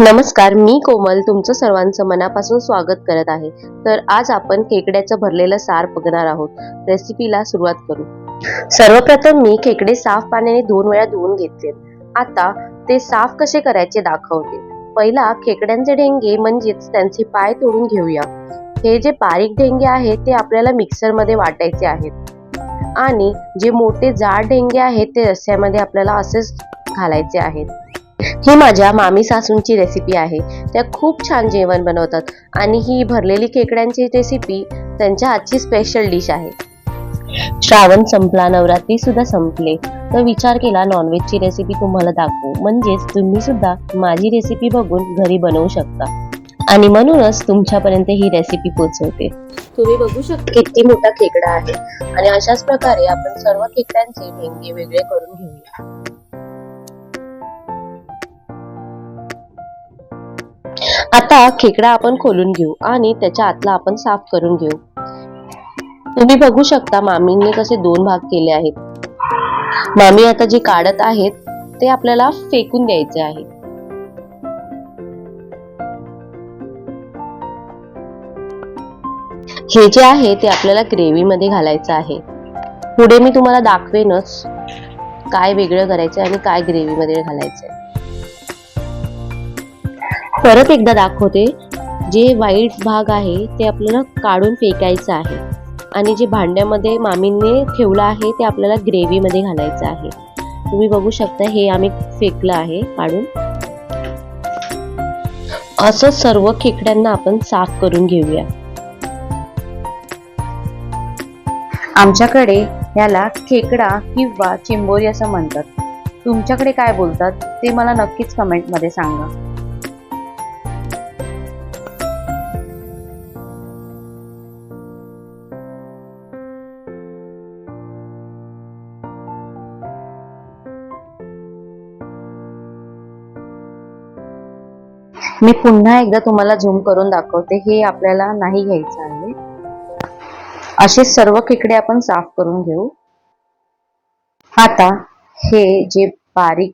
नमस्कार मी कोमल तुमचं सर्वांचं मनापासून स्वागत करत आहे. तर आज आपण खेकड्याचं भरलेलं सार बघणार आहोत. रेसिपीला सुरुवात करू. सर्वप्रथम मी खेकडे साफ पाण्याने दोन वेळा धुवून घेतले आता ते साफ कसे करायचे दाखवते. पहिला खेकड्यांचे ढेंगे म्हणजेच त्यांचे पाय तोडून घेऊया. हे जे बारीक ढेंगे आहेत ते आपल्याला मिक्सरमध्ये वाटायचे आहेत. आणि जे मोठे जाड ढेंगे आहेत ते रस्स्यामध्ये आपल्याला असेच घालायचे आहेत. ही माझ्या मामी सासूंची रेसिपी आहे. त्या खूप छान जेवण बनवतात आणि ही भरलेली खेकड्यांची रेसिपी त्यांच्या हातची स्पेशल डिश आहे. श्रावण संपला नवरात्री सुद्धा संपले. तर विचार केला नॉनव्हेजची रेसिपी तुम्हाला दाखवू. म्हणजेच तुम्ही सुद्धा माझी रेसिपी बघून घरी बनवू शकता. आणि म्हणूनच तुमच्यापर्यंत ही रेसिपी पोहोचवते. तुम्ही बघू शकता किती मोठा खेकडा आहे. आणि अशाच प्रकारे आपण सर्व खेकड्यांचे ढेंगे वेगळे करून घेऊया. आता खेकडा आपण खोलून घेऊ आणि त्याच्या आतला आपण साफ करून घेऊ. तुम्ही बघू शकता मामींनी कसे दोन भाग केले आहेत. मामी आता जे काढत आहेत ते आपल्याला फेकून द्यायचे आहे हे जे आहे ते आपल्याला ग्रेव्ही मध्ये घालायचं आहे. पुढे मी तुम्हाला दाखवेनच काय वेगळं करायचं आणि काय ग्रेव्हीमध्ये घालायचं परत एकदा दाखवते. जे वाईट भाग आहे ते आपल्याला काढून फेकायचं आहे. आणि जे भांड्यामध्ये मामींनी ठेवलं आहे ते आपल्याला ग्रेव्हीमध्ये घालायचं आहे. तुम्ही बघू शकता हे आम्ही फेकलं आहे काढून. असं सर्व खेकड्यांना आपण साफ करून घेऊया. आमच्याकडे याला खेकडा किंवा चिंबोरी असं म्हणतात. तुमच्याकडे काय बोलतात ते मला नक्कीच कमेंटमध्ये सांगा. मी पुन्हा एकदा तुम्हाला झूम करून दाखवते. हे आपल्याला नाही घ्यायचं आहे. असे सर्व खेकडे आपण साफ करून घेऊ. आता हे जे बारीक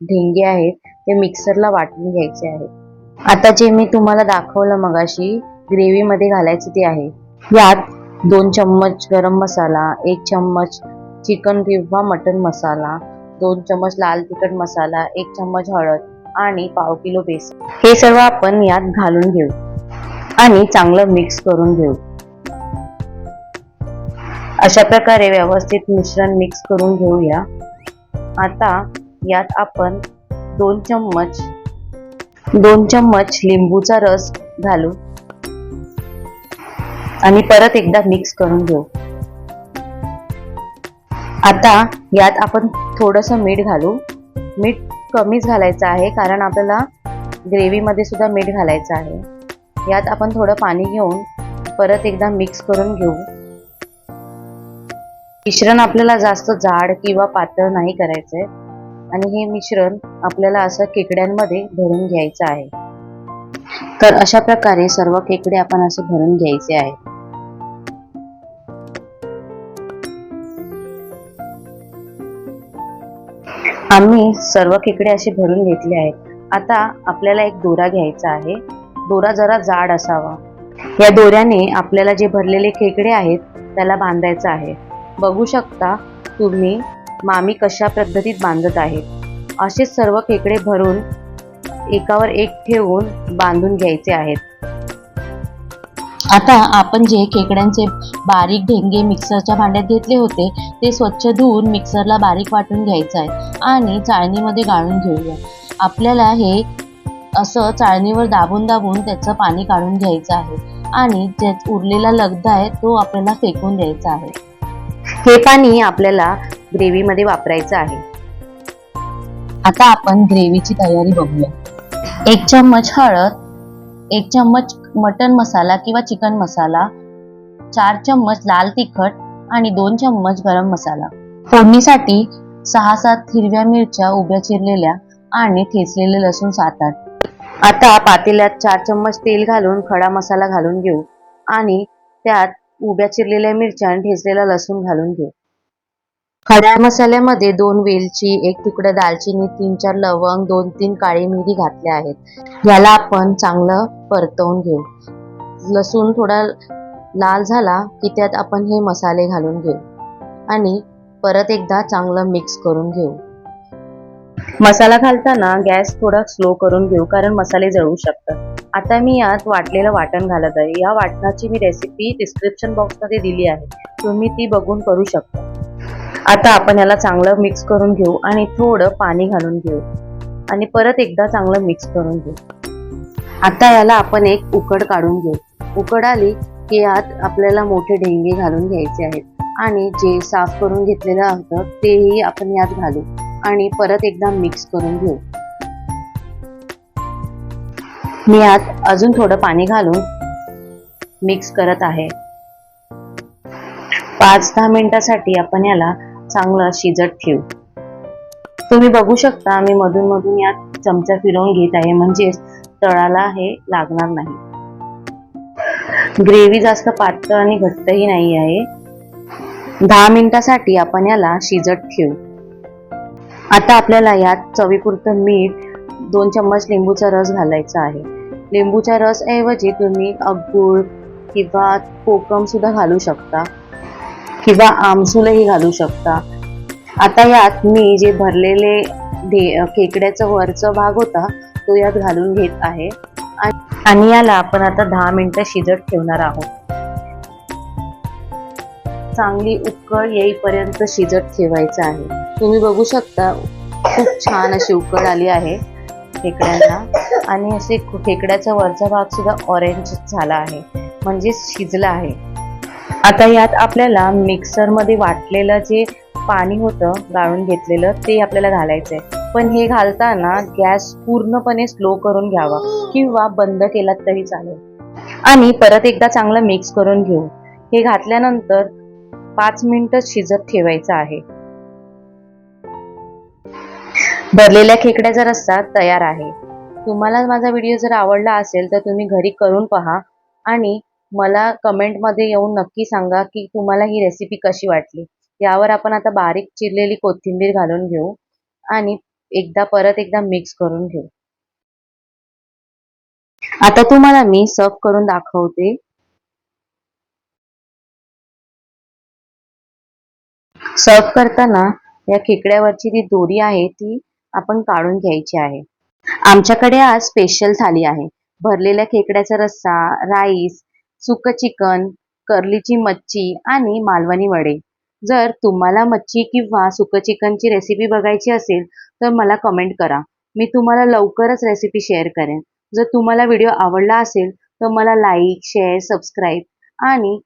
ढेंगे आहेत ते मिक्सरला वाटून घ्यायचे आहेत आता जे मी तुम्हाला दाखवलं मगाशी ग्रेव्हीमध्ये मध्ये ते आहे. यात दोन चम्मच गरम मसाला एक चम्मच चिकन किंवा मटन मसाला दोन चम्मच लाल तिखट मसाला एक चम्मच हळद आणि पाव किलो बेसन. हे सर्व आपण यात घालून घेऊ. आणि चांगलं मिक्स करून घेऊ. अशा प्रकारे व्यवस्थित मिश्रण मिक्स करून घेऊया. आता यात आपण दोन चम्मच दोन चम्मच लिंबूचा रस घालू. आणि परत एकदा मिक्स करून घेऊ. आता यात आपण थोडस मीठ घालू. मीठ कमीच घालायचं आहे कारण आपल्याला ग्रेव्हीमध्ये सुद्धा मीठ घालायचं आहे. यात आपण थोडं पाणी घेऊन परत एकदा मिक्स करून घेऊ. मिश्रण आपल्याला जास्त जाड किंवा पातळ नाही करायचंय. आणि हे मिश्रण आपल्याला असं केकड्यांमध्ये भरून घ्यायचं आहे. तर अशा प्रकारे सर्व केकडे आपण असे भरून घ्यायचे आहे आम्ही सर्व खेकडे असे भरून घेतले आहेत. आता आपल्याला एक दोरा घ्यायचा आहे. दोरा जरा जाड असावा. या दोऱ्याने आपल्याला जे भरलेले खेकडे आहेत त्याला बांधायचं आहे. बघू शकता तुम्ही मामी कशा पद्धतीत बांधत आहेत. असे सर्व खेकडे भरून एकावर एक ठेवून बांधून घ्यायचे आहेत. आता आपण जे खेकड्यांचे बारीक ढेंगे मिक्सरच्या भांड्यात घेतले होते ते स्वच्छ धुवून मिक्सरला बारीक वाटून घ्यायचं आहे आणि चाळणीमध्ये गाळून घेऊया. आपल्याला हे असं चाळणीवर दाबून दाबून त्याचं पाणी काढून घ्यायचं आहे आणि जे उरलेला लगदा आहे तो आपल्याला फेकून द्यायचा आहे. हे पाणी आपल्याला ग्रेव्हीमध्ये वापरायचं आहे. आता आपण ग्रेव्हीची तयारी बघूया. एक चम्मच हळद एक चम्मच मटन मसाला किंवा चिकन मसाला चार चम्मच लाल तिखट आणि दोन चम्मच गरम मसाला. फोडणीसाठी सहा सात हिरव्या मिरच्या उभ्या चिरलेल्या आणि ठेचलेले लसूण सात आठ. आता पातेल्यात चार चम्मच तेल घालून खडा मसाला घालून घेऊ आणि त्यात उभ्या चिरलेल्या मिरच्या आणि ठेचलेला लसूण घालून घेऊ. खड्या मसाल्यामध्ये दोन वेलची एक तुकडं दालचिनी तीन चार लवंग दोन तीन काळी मिरी घातल्या आहेत. याला आपण चांगलं परतवून घेऊ. लसूण थोडा लाल झाला की त्यात आपण हे मसाले घालून घेऊ. आणि परत एकदा चांगलं मिक्स करून घेऊ. मसाला घालताना गॅस थोडा स्लो करून घेऊ कारण मसाले जळू शकतात. आता मी यात वाटलेलं वाटण घालत आहे. या वाटणाची मी रेसिपी डिस्क्रिप्शन बॉक्समध्ये दिली आहे. तुम्ही ती बघून करू शकता. आता आपण याला चांगलं मिक्स करून घेऊ आणि थोडं पाणी घालून घेऊ. आणि परत एकदा चांगलं मिक्स करून घेऊ. आता याला आपण एक उकड काढून घेऊ. उकड आली की यात आपल्याला मोठे ढेंगे घालून घ्यायचे आहेत. आणि जे साफ करून घेतलेलं होतं तेही आपण यात घालू. आणि परत एकदा मिक्स करून घेऊ. मी यात अजून थोडं पाणी घालून मिक्स करत आहे. पाच दहा मिनिटासाठी आपण याला चांगलं शिजत ठेवू. तुम्ही बघू शकता मी मधून मधून यात चमचा फिरवून घेत आहे म्हणजेच तळाला हे लागणार नाही. ग्रेव्ही जास्त पातळ आणि घट्टही नाही आहे. दहा मिनिटासाठी आपण याला शिजत ठेवू. आता आपल्याला यात चवीपुरतं मीठ दोन चम्मच लिंबूचा रस घालायचा आहे. लिंबूच्या रस ऐवजी तुम्ही अगूळ किंवा कोकम सुद्धा घालू शकता. किंवा आमसूलही घालू शकता. आता यात मी जे भरलेले ढे खेकड्याचा वरचा भाग होता तो यात घालून घेत आहे. आणि- आणि याला आपण आता दहा मिनिटं शिजत ठेवणार आहोत. चांगली उकळ येईपर्यंत शिजत ठेवायचं आहे. तुम्ही बघू शकता खूप छान अशी उकळ आली आहे खेकड्यांना. आणि असे खेकड्याचा वरचा भाग सुद्धा ऑरेंज झाला आहे. म्हणजे शिजला आहे. आता यात आपल्याला मिक्सरमध्ये वाटलेलं जे पाणी होतं गाळून घेतलेलं ते आपल्याला घालायचं आहे पण हे घालताना गॅस पूर्णपणे स्लो करून घ्यावा किंवा बंद केला तरी चालेल. आणि परत एकदा चांगलं मिक्स करून घेऊ. हे घातल्यानंतर पाच मिनिटं शिजत ठेवायचं आहे. भरलेल्या खेकड्याचा रस्सा तयार आहे. तुम्हाला माझा व्हिडिओ जर आवडला असेल तर तुम्ही घरी करून पहा आणि मला कमेंटमध्ये येऊन नक्की सांगा की तुम्हाला ही रेसिपी कशी वाटली? यावर आपण आता बारीक चिरलेली कोथिंबीर घालून घेऊ आणि एकदा परत एकदा मिक्स करून घेऊ. आता तुम्हाला मी सर्व करून दाखवते. सर्व करताना या खेकड्यावरची जी दोरी आहे ती आपण काढून घ्यायची आहे. आमच्याकडे आज स्पेशल थाली आहे. भरलेल्या खेकड्याचा रस्सा राईस सुक चिकन कर्लीची मच्छी आणि मालवणी वडे. जर तुम्हाला मच्छी किंवा सुक चिकनची रेसिपी बघायची असेल तर मला कमेंट करा. मी तुम्हाला लवकरच रेसिपी शेअर करेन. जर तुम्हाला व्हिडिओ आवडला असेल तर मला लाईक शेअर सबस्क्राईब आणि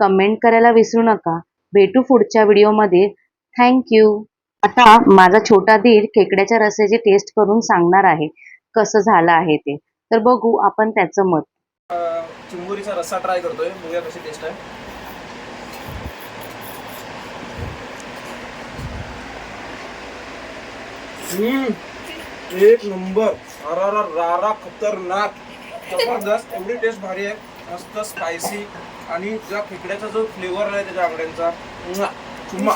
कमेंट करायला विसरू नका. भेटू पुढच्या व्हिडिओमध्ये थँक्यू आता माझा छोटा दीर खेकड्याच्या रस्याची टेस्ट करून सांगणार आहे कसं झालं आहे ते. तर बघू आपण त्याचं मत. चिंबोरीचा रस्सा ट्राय करतोय. बघूया कशी टेस्ट आहे. एक नंबर. अरारा रारा खतरनाक. जबरदस्त. एवढी टेस्ट भारी आहे. मस्त स्पायसी आणि त्या खेकड्याचा जो फ्लेवर आहे त्याच्या आंगड्यांचा. चुम्मा.